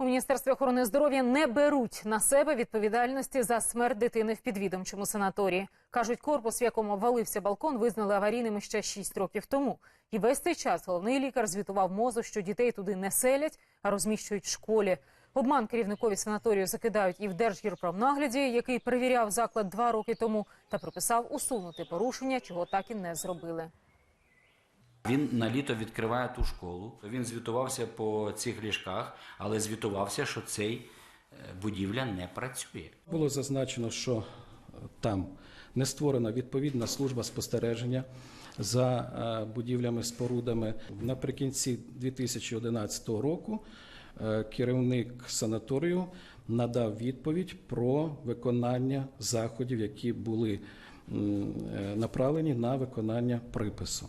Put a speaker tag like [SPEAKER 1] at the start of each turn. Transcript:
[SPEAKER 1] У міністерстві охорони здоров'я не беруть на себе відповідальності за смерть дитини в підвідомчому санаторії. кажуть, корпус, в якому обвалився балкон, визнали аварійними ще 6 років тому. І весь цей час головний лікар звітував мозу, що дітей туди не селять, а розміщують в школі. Обман керівникові санаторію закидають і в Держгірпромнагляді, який перевіряв заклад два роки тому, та приписав усунути порушення, чого так і не зробили.
[SPEAKER 2] Він на літо відкриває ту школу. Він звітувався по цих ліжках, але звітувався, що цей е, будівля не працює.
[SPEAKER 3] Було зазначено, що е, там не створена відповідна служба спостереження за е, будівлями, спорудами. Наприкінці 2011 року керівник санаторію надав відповідь про виконання заходів, які були направлені на виконання припису.